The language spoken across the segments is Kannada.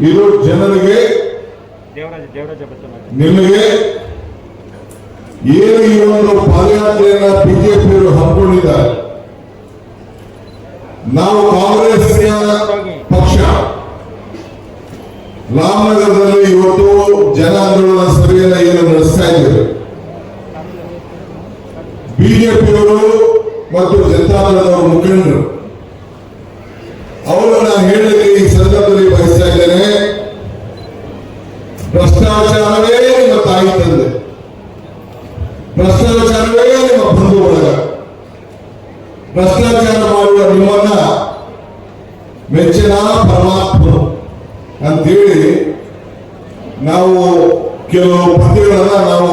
ಇದು ಜನರಿಗೆ ನಿಮಗೆ ಏನು ಈ ಒಂದು ಪಾದಯಾತ್ರೆಯನ್ನ ಬಿಜೆಪಿ ಹಮ್ಮಿಕೊಂಡಿದ್ದಾರೆ? ನಾವು ಕಾಂಗ್ರೆಸ್ ಪಕ್ಷ. ರಾಮನಗರದಲ್ಲಿ ಇವತ್ತು ಜನಾಂದೋಲನ ಸಭೆಯನ್ನ ಏನು ನಡೆಸ್ತಾ ಇದ್ದೇವೆ ಬಿಜೆಪಿಯವರು ಮತ್ತು ಜನತಾದಳದ ಮುಖಂಡರು. ಅವರು ನಾನು ಹೇಳಲಿಕ್ಕೆ ಈ ಸಂದರ್ಭದಲ್ಲಿ ಬಯಸ್ತಾ ಇದ್ದೇನೆ ಭ್ರಷ್ಟಾಚಾರವೇ ನಿಮ್ಮ ತಾಯಿ ತಂದೆ ಭ್ರಷ್ಟಾಚಾರವೇ ನಿಮ್ಮ ಬಂಧು ಬಳಗ ಭ್ರಷ್ಟಾಚಾರ ಮಾಡುವ ನಿಮ್ಮನ್ನ ಮೆಚ್ಚಿನ ಪರಮಾತ್ಮರು ಅಂತೇಳಿ ನಾವು ಕೆಲವು ಪದ್ಯಗಳನ್ನ ನಾವು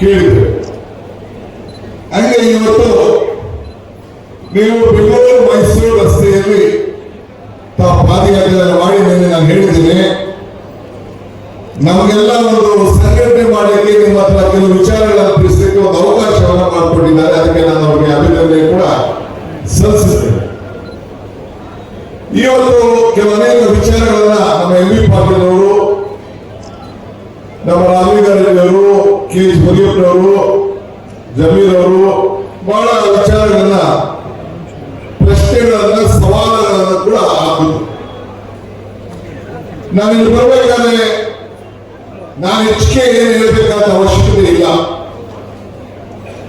ಕೇಳಿದ್ದೇವೆ ಹಂಗೆ ಇವತ್ತು ನೀವು ಬೆಂಗಳೂರು, ಮೈಸೂರು ರಸ್ತೆಯಲ್ಲಿ ತಾವು ಪಾದಯಾತ್ರೆ ಮಾಡಿ ನಿನ್ನೆ ನಾನು ಹೇಳಿದ್ದೀನಿ. ನಮಗೆಲ್ಲ ಒಂದು ಸಂಘಟನೆ ಮಾಡಲಿಕ್ಕೆ ನಿಮ್ಮ ಹತ್ರ ಕೆಲವು ವಿಚಾರಗಳನ್ನು ನಮ್ಮ ರಾಮಲಿಂಗಾರೆಡ್ಡಿ ಅವರು ಕೆ. ಎಚ್. ಮುನಿಯಪ್ಪನವರು ಜಮೀರ್ ಅವರು ಬಹಳ ವಿಚಾರಗಳನ್ನ, ಪ್ರಶ್ನೆಗಳನ್ನ, ಸವಾಲುಗಳನ್ನ ಕೂಡ ಹಾಕಿದ್ರು. ನಾನು ಇಲ್ಲಿ ಬರ್ಬೇಕಾದ್ರೆ, ನಾನು ಹೆಚ್ಚಿಗೆ ಏನು ಹೇಳಬೇಕಾದ ಅವಶ್ಯಕತೆ ಇಲ್ಲ.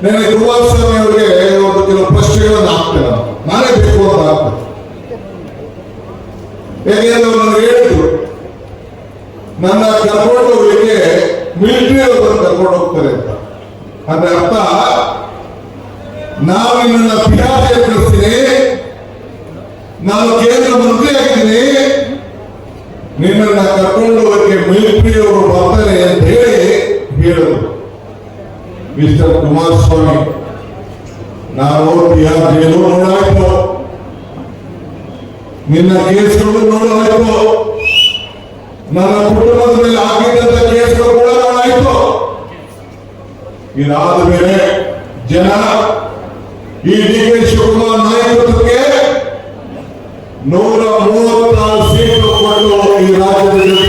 ನನಗೆ ಕುಮಾರಸ್ವಾಮಿ ಅವರಿಗೆ ಒಂದು ಕೆಲವು ಪ್ರಶ್ನೆಗಳನ್ನು ಹಾಕ್ತೇನೆ ನಾನು. ಬೇಕು ಅಂತ ಹಾಕ್ತೇನೆ ಅವ್ರು ಹೇಳಿದ್ರು, ನನ್ನ ಕರ್ಕೊಂಡು ಮಿಲಿಟರಿ ಅವರು ಕರ್ಕೊಂಡು ಹೋಗ್ತಾರೆ ಅಂತ. ಅಂದ್ರೆ ಅರ್ಥ, ನಾವು ನಿನ್ನ ಕಳಿಸ್ತೀನಿ, ನಾನು ಕೇಂದ್ರ ಮಂತ್ರಿ ಆಗ್ತೀನಿ, ನಿನ್ನನ್ನ ಕರ್ಕೊಂಡು ಹೋಗಕ್ಕೆ ಮಿಲಿಟರಿ ಅವರು ಬರ್ತಾರೆ ಅಂತ ಹೇಳಿ ಹೇಳೋದು. ಮಿಸ್ಟರ್ ಕುಮಾರಸ್ವಾಮಿ ನಾನು ಬಿಹಾರ್ ಜೈಲು ನೋಡಾಯ್ತು ನಿನ್ನ ಕೇಸ್ಗಳು ನೋಡಾಯ್ತು ನನ್ನ ಕುಟುಂಬದ ಮೇಲೆ ಆಗಿದ್ದಂತ ಇದಾದ ಮೇಲೆ ಜನ ಈ ಡಿ ಕೆ ಶಿವಕುಮಾರ್ ನಾಯಕತ್ವಕ್ಕೆ ನೂರ ಮೂವತ್ತಾರು ಸೀಟು ಕೊಟ್ಟು ಈ ರಾಜ್ಯದಲ್ಲಿ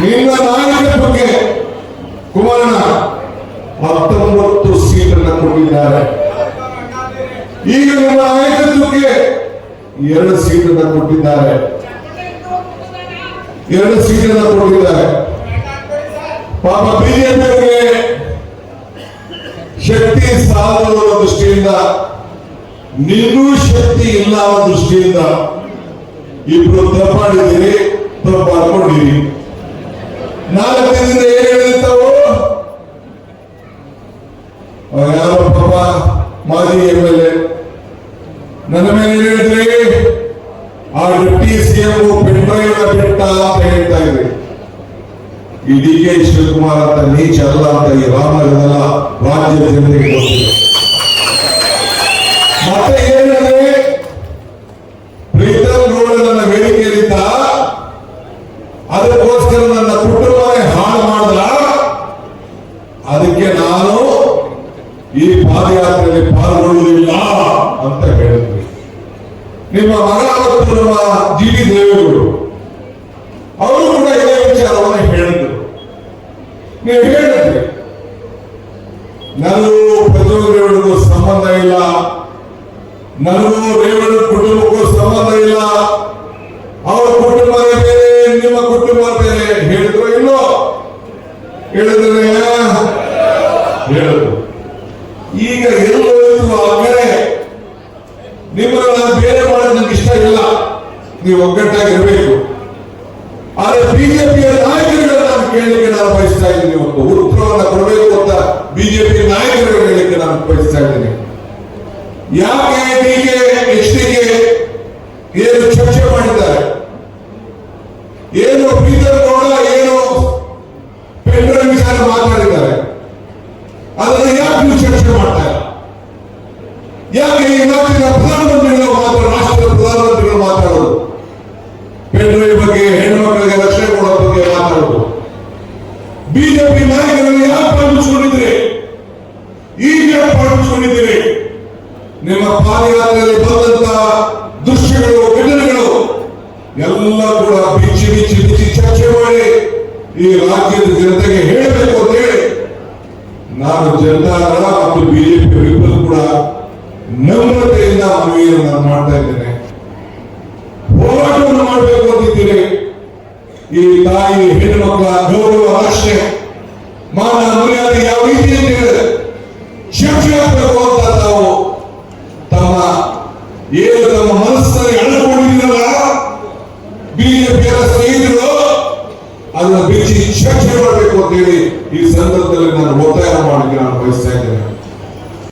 ನಿನ್ನ ನಾಯಕತ್ವಕ್ಕೆ ಕುಮಾರಣ್ಣ ಹತ್ತೊಂಬತ್ತು ಸೀಟನ್ನು ಕೊಟ್ಟಿದ್ದಾರೆ. ಈಗ ನಿಮ್ಮ ನಾಯಕತ್ವಕ್ಕೆ ಎರಡು ಸೀಟನ್ನು ಕೊಟ್ಟಿದ್ದಾರೆ. ಎರಡು ಸೀಟನ್ನು ಕೊಟ್ಟಿದ್ದಾರೆ. ಪಾಪ ಬಿಜೆಪಿಯವರಿಗೆ ಶಕ್ತಿ ಸಾಲದ ದೃಷ್ಟಿಯಿಂದ ನಿನ್ನೂ ಶಕ್ತಿ ಇಲ್ಲ ಅನ್ನೋ ದೃಷ್ಟಿಯಿಂದ ಇಬ್ರು ತಪ್ಪಾಡಿದ್ದೀರಿ ತಪ್ಪು ನಾಲ್ಕು ದಿನದಿಂದ ಏನ್ ಹೇಳಿರ್ತಾವು ಯಾರೋ ಪಾಪ ಮಾಜಿ ನನ್ನ ಮೇಲೆ ಹೇಳಿದ್ರಿ? ಆ ಡೆಪ್ಟಿ ಸಿಎಂ ಪೆಂಡ್ರೈವ್ ಬೆಟ್ಟ ಅಂತ ಹೇಳ್ತಾ ಇದ್ರಿ. ಈ ಡಿ ಕೆ ಶಿವಕುಮಾರ್ ಅಂತ ನೀಚ ಅಲ್ಲ ಅಂತ ಈ ರಾಮನಗರದ ರಾಜ್ಯ ಜನತೆಗೆ ಗೊತ್ತಿದೆ. ಮತ್ತೆ ಏನಂದ್ರೆ ಪ್ರೀತಮ್ ಗೌಡ ನನ್ನ ವೇದಿಕೆಯಲ್ಲಿದ್ದ, ಅದಕ್ಕೋಸ್ಕರ ನನ್ನ ಕುಟುಂಬವೇ ಹಾಳು ಮಾಡಿದ ಅದಕ್ಕೆ ನಾನು ಈ ಪಾದಯಾತ್ರೆಯಲ್ಲಿ ಪಾಲ್ಗೊಳ್ಳುವುದಿಲ್ಲ ಅಂತ ಹೇಳಿದ್ವಿ ನಿಮ್ಮ ಮಗ ಮತ್ತು ನಮ್ಮ ಜಿ ಟಿ ದೇವೇಗೌಡರು, ಅವರು ಕೂಡ ಇದೇ ವಿಚಾರವನ್ನು ಹೇಳಿದ್ರು. ನೀವು ಹೇಳಿದ್ರಿ ನನಗೂ ಪ್ರಜ್ವಲ್ ದೇವರಿಗೂ ಸಂಬಂಧ ಇಲ್ಲ. ನನಗೂ ದೇವರ ಕುಟುಂಬಕ್ಕೂ ಸಂಬಂಧ ಇಲ್ಲ. ಅವರ ಕುಟುಂಬ ಬೇರೆ ನಿಮ್ಮ ಕುಟುಂಬ ಬೇರೆ ಹೇಳಿದ್ರು ಇಲ್ಲೋ? ಹೇಳಿದ್ರೆ ಹೇಳಿದ್ರು. ಈಗ ಎಲ್ಲೋ ಆಮೇಲೆ ನಿಮ್ಮನ್ನ ಬೇರೆ ಮಾಡೋದು ನನಗೆ ಇಷ್ಟ ಇಲ್ಲ. ನೀವು ಒಗ್ಗಟ್ಟಾಗಿರ್ಬೇಕು. ಆದ್ರೆ ಬಿಜೆಪಿಯ ನಾಯಕರುಗಳನ್ನ ನಾನು ಕೇಳಲಿಕ್ಕೆ ನಾನು ಬಯಸ್ತಾ ಇದ್ದೀನಿ ಒಂದು ಉತ್ತರವನ್ನ ಕೊಡಬೇಕು ಅಂತ ಬಿಜೆಪಿ ನಾಯಕರುಗಳು ಹೇಳಲಿಕ್ಕೆ ನಾನು ಬಯಸ್ತಾ ಇದ್ದೀನಿ ಯಾಕೆ ಡಿಗೆ ಎಚ್ ಡಿಗೆ ಏನು ಚರ್ಚೆ ಮಾಡಿದ್ದಾರೆ ಏನು ಪ್ರೀತಮ್ ಗೌಡ ಏನು ಪೆಂಡ್ರ ವಿಚಾರ ಮಾತಾಡಿದ್ದಾರೆ ಅದನ್ನು ಯಾಕೆ ನೀವು ಚರ್ಚೆ ಮಾಡ್ತಾ ಇಲ್ಲ ಯಾಕೆ ಈ ರಾಜ್ಯದ ಈಗ ಪಾಲಿಸ್ಕೊಂಡಿದ್ದೀರಿ ನಿಮ್ಮ ಪಾದಯಾತ್ರೆಯಲ್ಲಿ ಬಂದಂತ ದೃಶ್ಯಗಳು ಎಲ್ಲ ಕೂಡ ಬಿಚ್ಚಿ ಬಿಚ್ಚಿ ಬಿಚ್ಚಿ ಚರ್ಚೆ ಮಾಡಿ ಈ ರಾಜ್ಯದ ಜನತೆಗೆ ಹೇಳಬೇಕು ಅಂತ ಹೇಳಿ ನಾನು ಜನತಾರ ಮತ್ತು ಬಿಜೆಪಿ ವಿಪಲ್ ಕೂಡ ನಮ್ರತೆಯಿಂದ ಮನವಿಯನ್ನು ನಾನು ಮಾಡ್ತಾ ಇದ್ದೇನೆ. ಹೋರಾಟವನ್ನು ಮಾಡಬೇಕು ಅಂತಿದ್ದೀನಿ. ಈ ತಾಯಿ, ಹೆಣ್ಣು ಮಕ್ಕಳ ಗೌರವ ರಕ್ಷಣೆ ಮಾನ ಮರ್ಯಾದೆ ಯಾವ ರೀತಿ ಅಂತ ಹೇಳಿದ್ರೆ ಅದನ್ನ ಬಿಚ್ಚಿ ಶಿಕ್ಷೆ ಮಾಡಬೇಕು ಅಂತ ಹೇಳಿ ಈ ಸಂದರ್ಭದಲ್ಲಿ ನಾನು ಒತ್ತಾಯ ಮಾಡಲಿಕ್ಕೆ ನಾನು ಬಯಸ್ತಾ ಇದ್ದೇನೆ.